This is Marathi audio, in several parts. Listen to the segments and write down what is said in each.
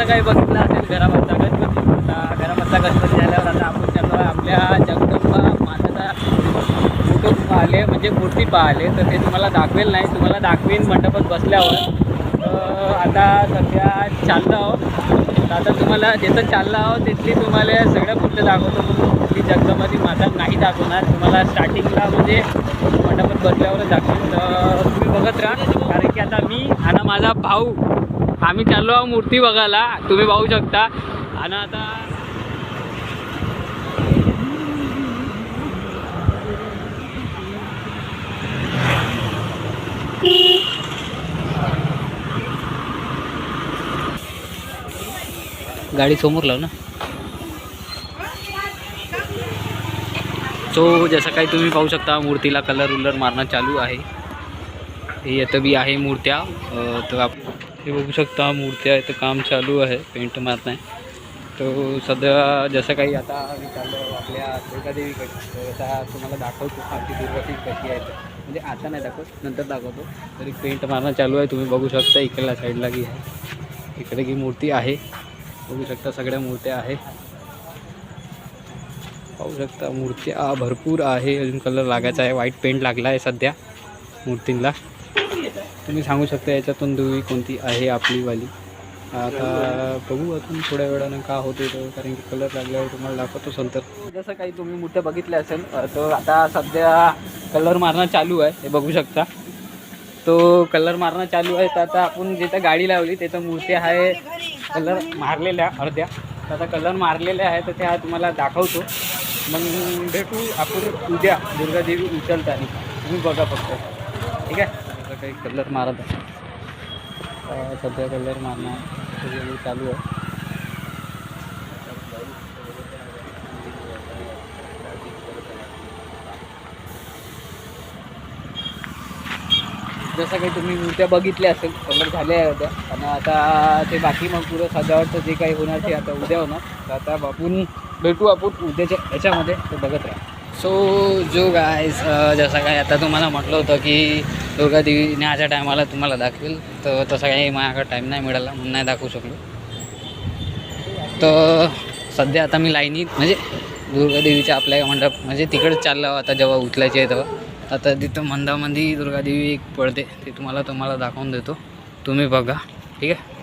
असं काही बघितलं असेल घरामधला गणपती आता घरामधला गणपती झाल्यावर आता आपण त्यांना आपल्या जगदंबा माताचा फोटो पाहिले म्हणजे मूर्ती पाहिले. तर ते तुम्हाला दाखवेल नाही तुम्हाला दाखवीन मंडपात बसल्यावर. आता सध्या चाललो आहोत. आता तुम्हाला जिथं चाललो आहोत तिथली तुम्हाला सगळ्या मूर्ती दाखवतो ती कुठली जगदंबाची माता नाही दाखवणार. तुम्हाला स्टार्टिंगला म्हणजे मंडपात बसल्यावरच दाखवेल तर तुम्ही बघत राहा कारण की आता मी आणि माझा भाऊ आम्ही चाललो आहोत मूर्ती बघायला. तुम्ही पाहू शकता. आणि आता गाडी समोर लाव ना. सो जसं काही तुम्ही पाहू शकता मूर्तीला कलर उलर मारणं चालू आहे. हे येतं बी आहे मूर्त्या. तर आपण हे बघू शकता मूर्त्या आहे तर काम चालू आहे पेंट मारत नाही तो सध्या जसं काही आता मी चाललो आपल्या दुर्गादेवीकडे तर आता तुम्हाला दाखवतो आमची दुर्गादेवी कशी आहे तर. म्हणजे आता नाही दाखवत नंतर दाखवतो. तरी पेंट मारणं चालू आहे तुम्ही बघू शकता इकडल्या साईडला की आहे. इकडे की मूर्ती आहे. बघू शकता सगळ्या मूर्त्या आहे पाहू शकता मूर्त्या भरपूर आहे अजून कलर लागायचा आहे व्हाईट पेंट लागला आहे सध्या मूर्तींना. तुम्ही सांगू शकता याच्यातून दुवी कोणती आहे आपलीवाली. आता बघू अजून थोड्या वेळानं का होते तर कारण की कलर लागल्यावर तुम्हाला दाखवतो नंतर जसं काही तुम्ही मुठ्या बघितल्या असेल तर आता सध्या कलर मारणं चालू आहे हे बघू शकता. तो कलर मारणं चालू आहे तर आता आपण जिथं गाडी लावली तिथं मूर्ती आहे. कलर मारलेल्या अर्ध्या. तर आता कलर मारलेल्या आहे तर त्या तुम्हाला दाखवतो. मग भेटू आपण उद्या दुर्गादेवी उचलताना. तुम्ही बघा फक्त. ठीक आहे? काही कलर मारत आहे. सध्या कलर मारणं चालू आहे. जसं काही तुम्ही मूर्त्या बघितल्या असेल कलर झाल्या होत्या. आणि आता ते बाकी मग पुरं सजावटचं जे काही होणार ते आता उद्या होणार. तर आता बापून भेटू आपण उद्याच्या याच्यामध्ये. ते बघत राहा. सो जो गायज जसं काय आता तुम्हाला म्हटलं होतं की दुर्गा देवी न्याच्या टायमाला तुम्हाला दाखवेल तर तसं काही माझ्याकडे टाईम नाही मिळाला म्हणून नाही दाखवू शकलो. तर सध्या आता मी लाईनीत म्हणजे दुर्गा देवीच्या आपल्या मंडप म्हणजे तिकडंच चाललं आता जेव्हा उचलायचे आहे तेव्हा. आता तिथं मंदामंदी दुर्गादेवी एक पडते ते तुम्हाला तुम्हाला दाखवून देतो. तुम्ही बघा ठीक आहे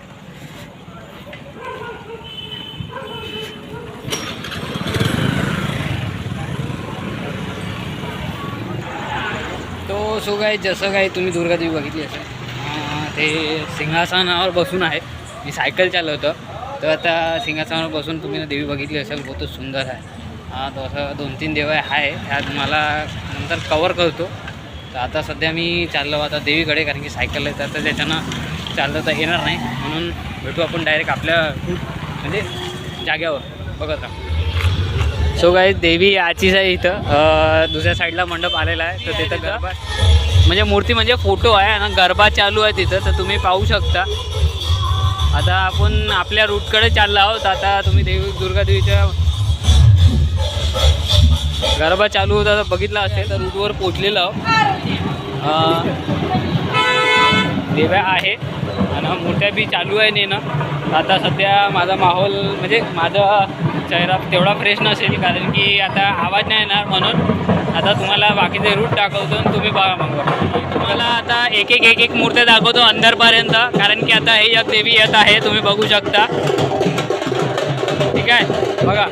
तो सो काय जसं काय तुम्ही दुर्गादेवी बघितली असेल. ते सिंहासनावर बसून आहे. मी सायकल चालवतो. तर आता सिंहासनावर बसून तुम्ही देवी बघितली असेल बहुतच सुंदर आहे. तो असं दोन तीन देव आहे. ह्या मला नंतर कवर करतो. तर आता सध्या मी चाललो आता देवीकडे कारण की सायकल आहे तर त्याच्यानं चालता येणार नाही. म्हणून भेटू आपण डायरेक्ट आपल्या म्हणजे जाग्यावर बघत राहा. सो काही देवी आचीच आहे इथं. दुसऱ्या साईडला मंडप आलेला आहे. तर तिथं गरबा म्हणजे मूर्ती म्हणजे फोटो आहे आणि गरबा चालू आहे तिथं. तर तुम्ही पाहू शकता. आता आपण आपल्या रूटकडे चाललो आहोत. आता तुम्ही देवी दुर्गादेवीच्या गरबा चालू होता बघितला असेल तर रूटवर पोचलेलो आहोत. देव्या आहे. आणि मूर्त्या बी चालू आहे नेणं. आता सध्या माझा माहोल म्हणजे माझा चेहरा तेवढा फ्रेश नसेल कारण की आता आवाज नाही येणार म्हणून आता तुम्हाला बाकीचे रूट दाखवतो आणि तुम्ही बघा मग. तुम्हाला आता एक एक एक एक मूर्त्या दाखवतो अंदरपर्यंत कारण की आता हे एक देवी येत आहे तुम्ही बघू शकता. ठीक आहे? बघा.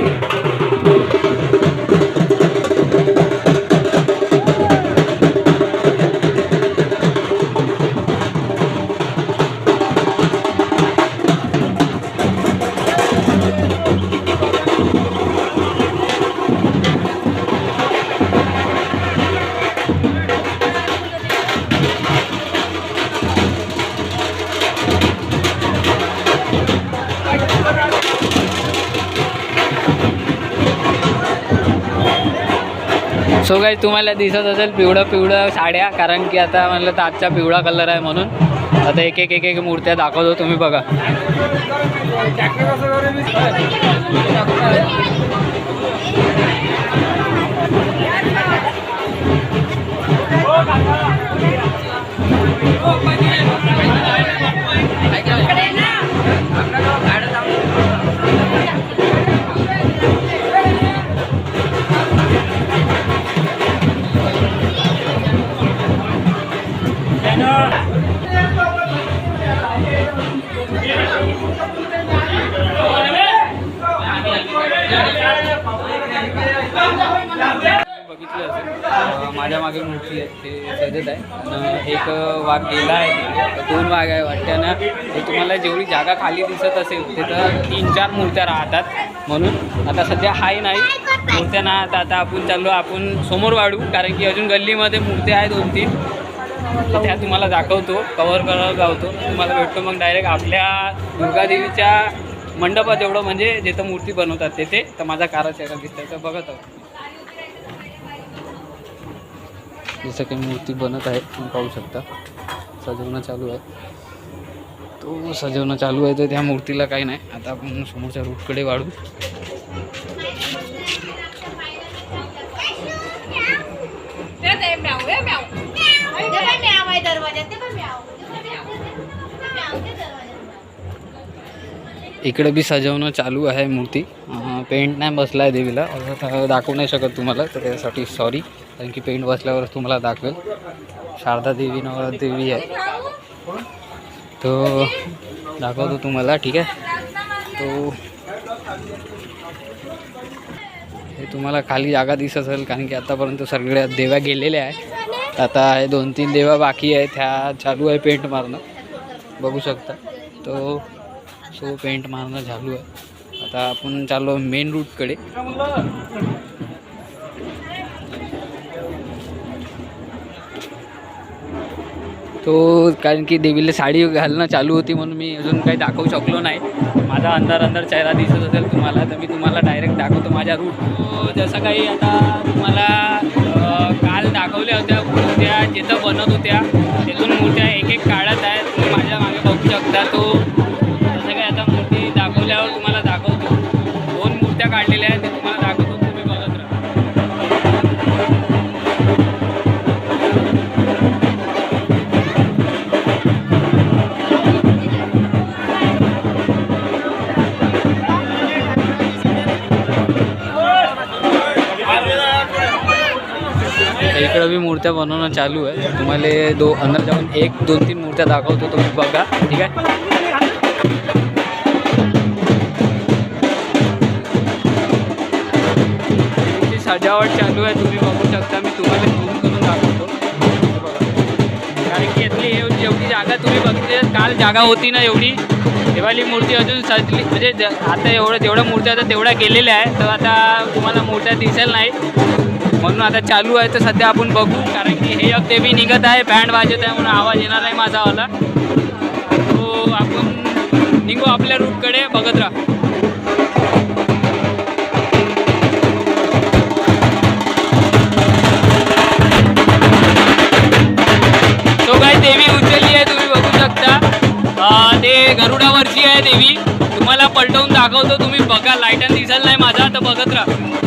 सो काही तुम्हाला दिसत असेल पिवळं पिवळं साड्या कारण की आता म्हणलं तर आजचा पिवळा कलर आहे म्हणून. आता एक एक एक एक मूर्त्या दाखवतो तुम्ही बघा. वाघ गेला आहे. दोन वाघ आहे वाटतं. ना तुम्हाला जेवढी जागा खाली दिसत असेल तिथं तीन चार मूर्त्या राहतात. म्हणून आता सध्या हाय नाही. मूर्त्या ना आता आता आपण चाललो आपण समोर वाढू. कारण की अजून गल्लीमध्ये मूर्त्या आहेत दोन तीन तर त्या तुम्हाला दाखवतो. कवर करत गावतो तुम्हाला भेटतो मग डायरेक्ट आपल्या दुर्गादेवीच्या मंडपात एवढं म्हणजे जिथं मूर्ती बनवतात तेथे. तर माझा कारच आहे. दिसतं तर बघत आहोत. जसं काही मूर्ती बनत आहे तुम्ही पाहू शकता. सजवणं चालू आहे. तो सजवणं चालू आहे तर त्या मूर्तीला काही नाही. आता आपण समोरच्या रूटकडे वाढू. इकडे बी सजवणं चालू आहे मूर्ती. पेंट नाही बसला आहे देवीला. दाखवू नाही शकत तुम्हाला तर त्यासाठी सॉरी कारण की पेंट बसल्यावर तुम्हाला दाखवेल. शारदा देवी नवर देवी आहे. तो दाखवतो तुम्हाला ठीक आहे? तो हे तुम्हाला खाली जागा दिसत असेल कारण की आतापर्यंत सगळ्या देव्या गेलेल्या आहे आता हे दोन तीन देवा बाकी आहेत त्या चालू आहे पेंट मारणं. बघू शकता. तो सो पेंट मारणं चालू आहे. आता आपण चाललो मेन रूटकडे तो कारण की देवीला साडी घालणं चालू होती म्हणून मी अजून काही दाखवू शकलो नाही. माझा अंधार अंधार चेहरा दिसत असेल तुम्हाला तर मी तुम्हाला डायरेक्ट दाखवतो माझ्या रूट जसं काही आता तुम्हाला काल दाखवल्या होत्या मूर्त्या जिथं बनत होत्या तिथून मूर्त्या एक एक काढत आहेत माझ्या मूर्त्या बनवणं चालू आहे. तुम्हाला दो अंदर जाऊन एक दोन तीन मूर्त्या दाखवतो तुम्ही बघा. ठीक आहे? सजावट चालू आहे तुम्ही बघू शकता. मी तुम्हाला झूम करून दाखवतो. कारण की यातली एव- जेवढी जागा तुम्ही बघते काल जागा होती ना एवढी. देवाली मूर्ती अजून सजली म्हणजे ज- आता एवढं जेवढ्या मूर्त्या आता तेवढ्या गेलेल्या आहे तर आता तुम्हाला मूर्त्या दिसेल नाही. म्हणून आता चालू आहे तर सध्या आपण बघू कारण की हे एक बी निघत आहे बँड वाजत आहे म्हणून आवाज येणार आहे माझा वाला तो आपण निघू आपल्या रूटकडे बघत राहा. तो काय देवी उचलली आहे तुम्ही बघू शकता. ते गरुडावरची आहे देवी. तुम्हाला पलटवून दाखवतो तुम्ही बघा. लाईटन दिसल नाही माझा तर बघत राहा.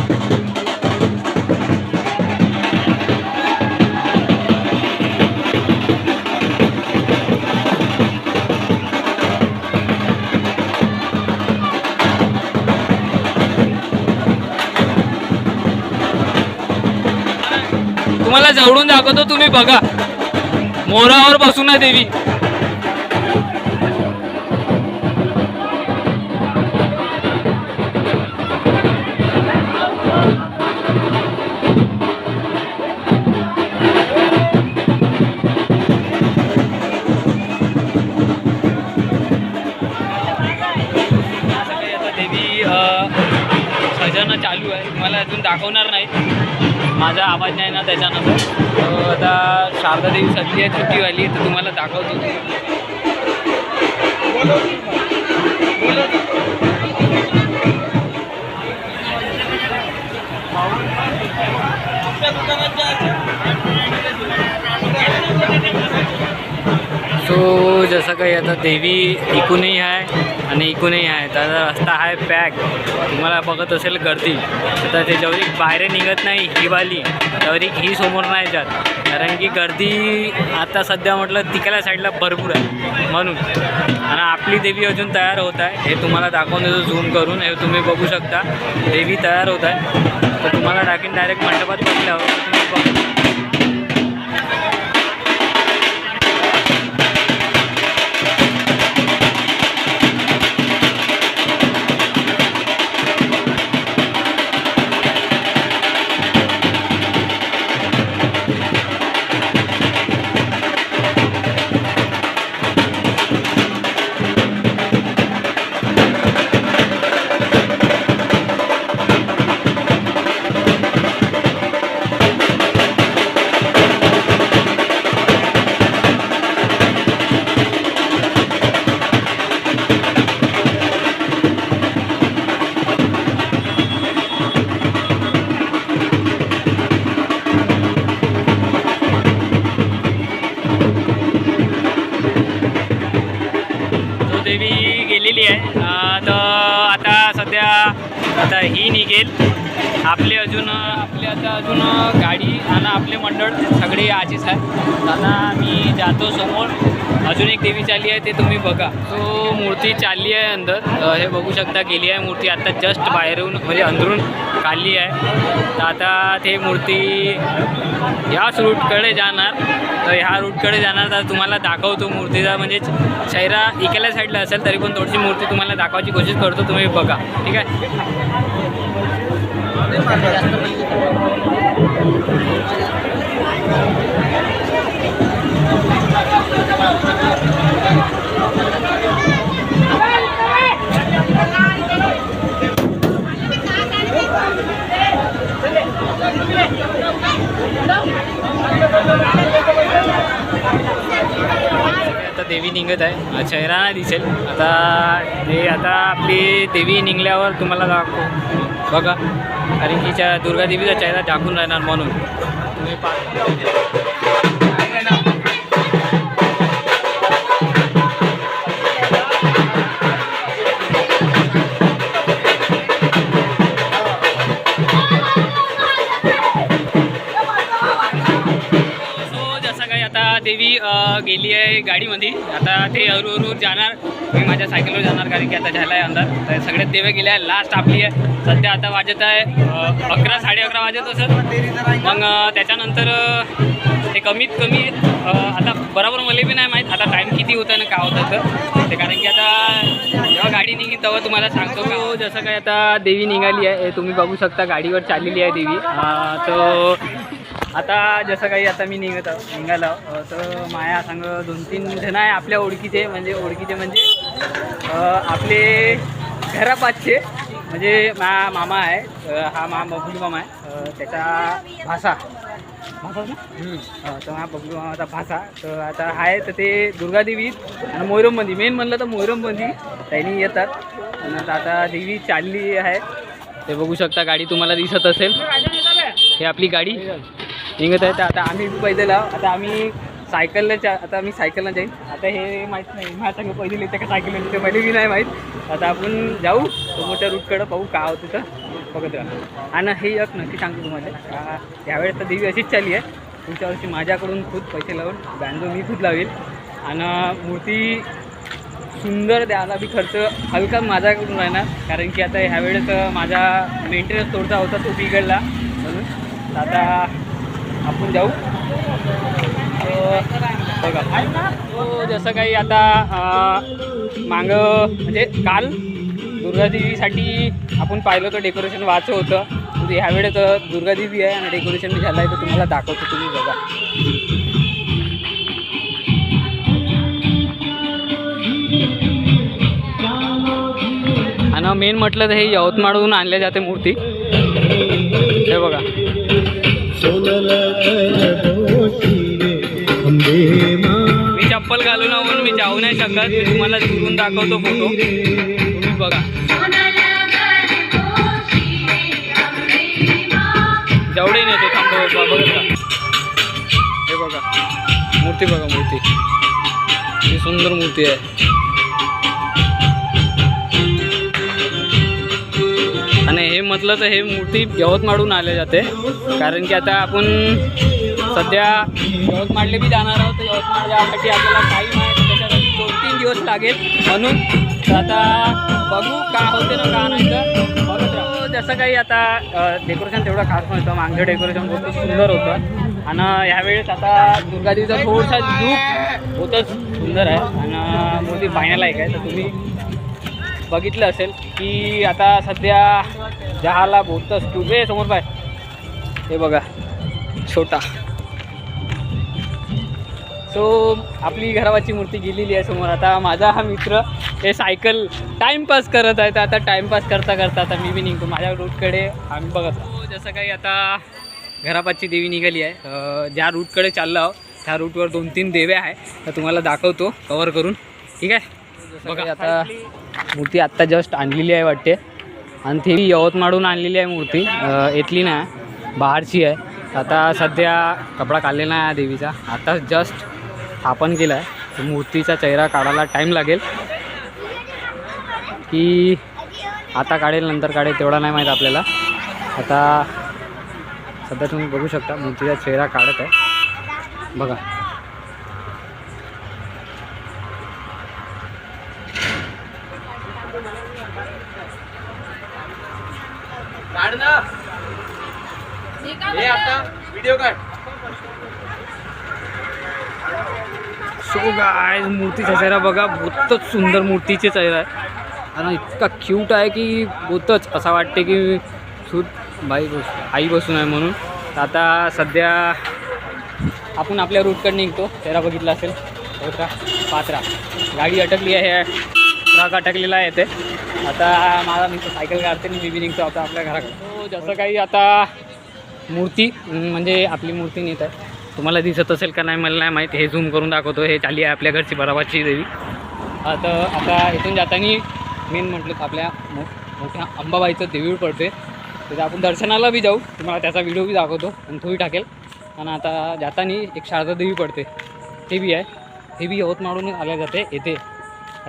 तुम्हाला जवळून दाखवतो तुम्ही बघा. मोरावर बसून ना देवी. असं आता देवी अं, चालू आहे. तुम्हाला अजून दाखवणार नाही. माझा आवाज नाही ना त्याच्यानंतर? आता शारदा देवी सध्या आहे छुट्टीवाली तर तुम्हाला दाखवतो. सो जसं काही आता देवी इकूनही आहे आणि इकूनही आहे. तर रस्ता आहे पॅक तुम्हाला बघत असेल गर्दी. तर त्याच्यावर बाहेर निघत नाही ही वाली. त्यावर ही समोर नाही जात. कारण की गर्दी आता सध्या म्हटलं तिकडल्या साईडला भरपूर आहे. म्हणून. आणि आपली देवी अजून तयार होत आहे. हे तुम्हाला दाखवून देतो झूम करून. हे तुम्ही बघू शकता. देवी तयार होत आहे. तर तुम्हाला टाकीन डायरेक्ट मंडपात बसल्यावर गाडी आपले मंडळ सगळे आजीच आहे आता मी जातो समोर. अजून एक देवी चालली आहे ते तुम्ही बघा. तो मूर्ती चालली आहे अंदर. हे बघू शकता गेली आहे मूर्ती. आता जस्ट बाहेरून म्हणजे अंदरून काढली आहे. तर आता ते मूर्ती ह्याच रूटकडे जाणार. तर ह्या रूटकडे जाणार. तर तुम्हाला दाखवतो मूर्तीचा. म्हणजे चेहरा इकेल्या साईडला असेल तरी पण थोडीशी मूर्ती तुम्हाला दाखवायची कोशिश करतो. तुम्ही बघा. ठीक आहे? देवी निघत आहे. चेहरा नाही दिसेल. आता ते आता आपली देवी निघल्यावर तुम्हाला दाखव. बघा. कारण की त्या दुर्गादेवीचा चेहरा झाकून राहणार म्हणून. तुम्ही पाहता. देवी गेली आहे गाडीमध्ये. आता ते हळूहळू जाणार. मी माझ्या सायकलवर जाणार कारण की आता झाला आहे अंदाज तर सगळ्यात देव्या गेले आहे लास्ट आपली आहे. सध्या आता वाजत आहे अकरा साडे अकरा वाजत असत मग त्याच्यानंतर ते कमीत कमी आता बरोबर मला बी नाही माहीत. आता टाईम किती होतं ना काय होतं तर. ते कारण की आता जेव्हा गाडी निघी तेव्हा तुम्हाला सांगतो का? हो, जसं काय आता देवी निघाली आहे. तुम्ही बघू शकता गाडीवर चाललेली आहे देवी. तर आता जसं काही आता मी निघत आहो निघालो तर माया सांग दोन तीन जण आहे आपल्या ओळखीचे म्हणजे ओळखीचे म्हणजे आपले घरापाचचे म्हणजे मा मामा आहे हा मा बबलू मामा आहे त्याचा भाषा भाषा तर हा बबलू मामाचा भाषा तर आता आहे तर ते दुर्गादेवीत आणि मोहरममध्ये मेन म्हणलं तर मोहरममध्ये त्यांनी येतात. आणि आता आता देवी चालली आहे. ते बघू शकता गाडी तुम्हाला दिसत असेल. हे आपली गाडी. निघत आहे. तर आता आम्ही पैदल लाव आता आम्ही सायकलला आता मी सायकलला जाईन. आता हे माहीत नाही. माझ्या संग पहिले येते का सायकल येते पहिले मी नाही माहीत. आता आपण जाऊ. मोठ्या रूटकडं पाहू का होतं तर. बघत राहा. आणि हे एक नक्की सांगतो तुम्हाला. का यावेळेस तर देवी अशीच चालली आहे. पुढच्या वर्षी माझ्याकडून खूप पैसे लावून बँजो मी खूप लावेल. आणि मूर्ती सुंदर द्यायला बी खर्च हलका माझ्याकडून राहणार. कारण की आता ह्यावेळेस माझा मेंटेनन्स थोडसा होता तो बिघडला. म्हणून आता आपण जाऊ. बघा. तो जसं काही आता मागं म्हणजे काल दुर्गादेवीसाठी आपण पाहिलं होतं डेकोरेशन वाचं होतं. म्हणजे तर ह्यावेळेस दुर्गादेवी आहे आणि डेकोरेशन झालं आहे तर तुम्हाला दाखवतो तुम्ही बघा. आणि मेन म्हटलं तर हे यवतमाळहून आणल्या जाते मूर्ती. हे बघा. मी चप्पल घालून म्हणून मी जाऊ नाही शकत. मी तुम्हाला दुरून दाखवतो फोटो तुम्ही बघा. जेवढे नेतो थांबतो बघत का हे बघा. मूर्ती बघा मूर्ती. ही सुंदर मूर्ती आहे. म्हटलं तर हे मूर्ती यवतमाळहून आले जाते. कारण की आता आपण सध्या यवतमाळले बी जाणार आहोत. यवतमाळ यासाठी आपल्याला टाईम आहे. त्याच्यासाठी दोन तीन दिवस लागेल. म्हणून आता बघू का होते ना का नाही तर. जसं काही आता डेकोरेशन तेवढं खास नव्हतं. मागचं डेकोरेशन खूप सुंदर होतं. आणि ह्यावेळेस आता दुर्गादेवीचा थोडासा लूक होतच सुंदर आहे. आणि मूर्ती पाहण्यालायक आहे. तर तुम्ही बघितलं असेल की आता सध्या जहाला बोलतंच तू. बे समोर पाय. हे बघा छोटा. सो आपली घरावाची मूर्ती गेलेली आहे समोर. आता माझा हा मित्र हे सायकल टाईमपास करत आहे. तर आता टाईमपास करता करता आता मी बी निघतो. माझ्या रूटकडे आम्ही बघत. जसं काही आता घरापाची देवी निघाली आहे. ज्या रूटकडे चाललो आहोत त्या रूटवर दोन तीन देवे आहे. तर तुम्हाला दाखवतो कवर करून. ठीक आहे? बघा. आता मूर्ती आत्ता जस्ट आणलेली आहे वाटते. आणि ती यवतमाळहून आणलेली आहे मूर्ती. इथली नाही. बाहेरची आहे. आता सध्या कपडा काढलेला आहे देवीचा. आता जस्ट स्थापन केला आहे मूर्तीचा चेहरा काढायला टाईम लागेल. की आता काढेल नंतर काढेल तेवढा नाही माहीत आपल्याला. आता सध्या तुम्ही बघू शकता मूर्तीचा चेहरा काढत आहे. बघा. काढ ना. हे आता व्हिडिओ काढ. सो गाय मूर्तीचा चेहरा बघा बहुतच सुंदर मूर्तीचे चेहरा आहे. आणि इतका क्यूट आहे की बहुतच असं वाटते की सूत बाई बस आई बसून आहे म्हणून. तर आता सध्या आपण आपल्या रूटकडे निघतो. चेहरा बघितला असेल. का पात्रा. गाडी अटकली आहे. ट्रक अटकलेला आहे ते आता माझा मी सायकल काढते आणि मी बी निघतो आता आपल्या घराकडे. हो, जसं काही आता मूर्ती म्हणजे आपली मूर्ती नेत आहे. तुम्हाला दिसत असेल का नाही मला नाही माहीत. हे झूम करून दाखवतो. हे चाली आहे आपल्या घरची बराबाची देवी. आता आता इथून जाताना मेन म्हटलं तर आपल्या मो मोठ्या अंबाबाईचं देवीळ पडते. तर आपण दर्शनाला बी जाऊ. तुम्हाला त्याचा व्हिडिओ बी दाखवतो आणि तोही टाकेल. आणि आता जाताना एक शारदा देवी पडते. ते बी आहे. हे बी यवतमाळून आल्या जाते. येते.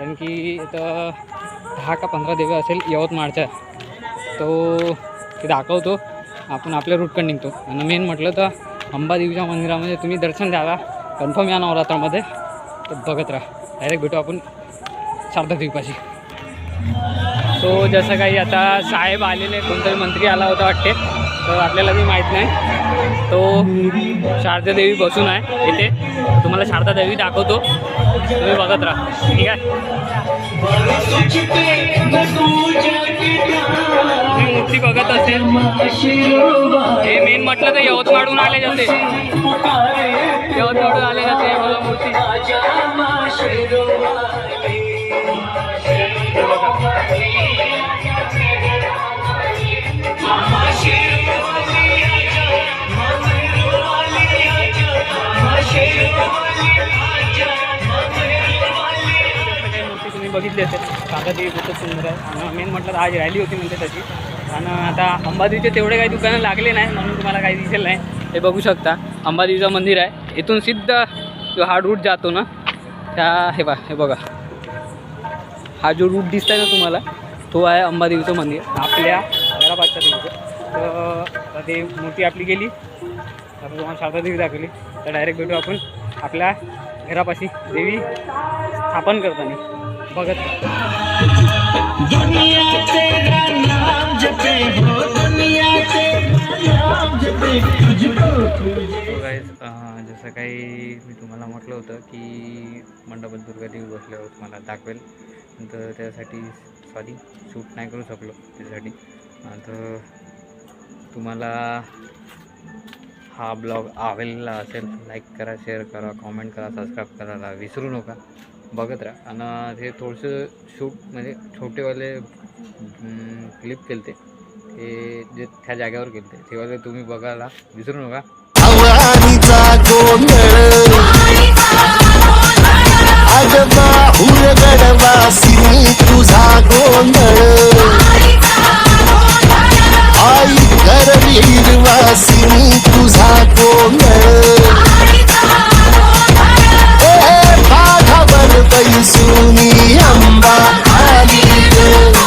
कारण की इथं दहा का पंधरा देवी असेल यवतमाळच्या तो ते दाखवतो. आपण आपल्या रूटकडे निघतो. आणि मेन म्हटलं तर अंबादेवीच्या मंदिरामध्ये तुम्ही दर्शन द्यावा कन्फर्म या नवरात्रामध्ये. तर बघत राहा. डायरेक्ट भेटू आपण शारदा देवीपाशी. सो जसं काही आता साहेब आलेले कोणतरी मंत्री आला होता वाटते. तर आपल्याला मी माहीत नाही. तो शारदा देवी बसून आहे इथे. तुम्हाला शारदा देवी दाखवतो. तुम्ही बघत राहा. ठीक आहे? मूर्ती बघत असेल. हे मेन म्हटलं तर यवतमाळहून आले जाते. यवतमाळहून आले जाते बघा मूर्ती. बघितले असेल काका खूपच सुंदर आहे. आणि मेन म्हटलं तर आज रॅली होती म्हणते त्याची. आणि आता अंबादेवीचे तेवढे काही दुकानं लागले नाही म्हणून तुम्हाला काही दिसेल नाही. हे बघू शकता. अंबादेवीचं मंदिर आहे. इथून सिद्ध जो हा रूट जातो ना त्या हे बा हे बघा. हा जो रूट दिसत आहे ना तुम्हाला तो आहे अंबादेवीचं मंदिर. आपल्या हैदराबादच्या देवीचं तर ते मूर्ती आपली गेली. आपण तुम्हाला शारदादेवी दाखवली. तर डायरेक्ट भेटू आपण आपल्या घरापाशी. देवी स्थापन करताना. बघत राहा. दुनिया तेरा नाम जपे हो दुनिया तेरा नाम जपे तुझको सो गाईज जसं काही मी तुम्हाला म्हटलं होतं की मंडपात दुर्गादेवी बसल्यावर तुम्हाला दाखवेल. तर त्यासाठी सॉरी शूट नाही करू शकलो त्यासाठी. तर तुम्हाला हा ब्लॉग आवडला असेल लाईक करा शेअर करा कॉमेंट करा सबस्क्राईब करायला विसरू नका. बघत राहा. आणि हे थोडंसं शूट म्हणजे छोटेवाले क्लिप केले ते जे त्या जागेवर केलते. तेवाले तुम्ही बघायला विसरू नका. गोंधळ. तुझा गोंधळ. आई करवीरवासिनी तुझा गोंधळ. पाठावर बैसुनी अंबा आली ग.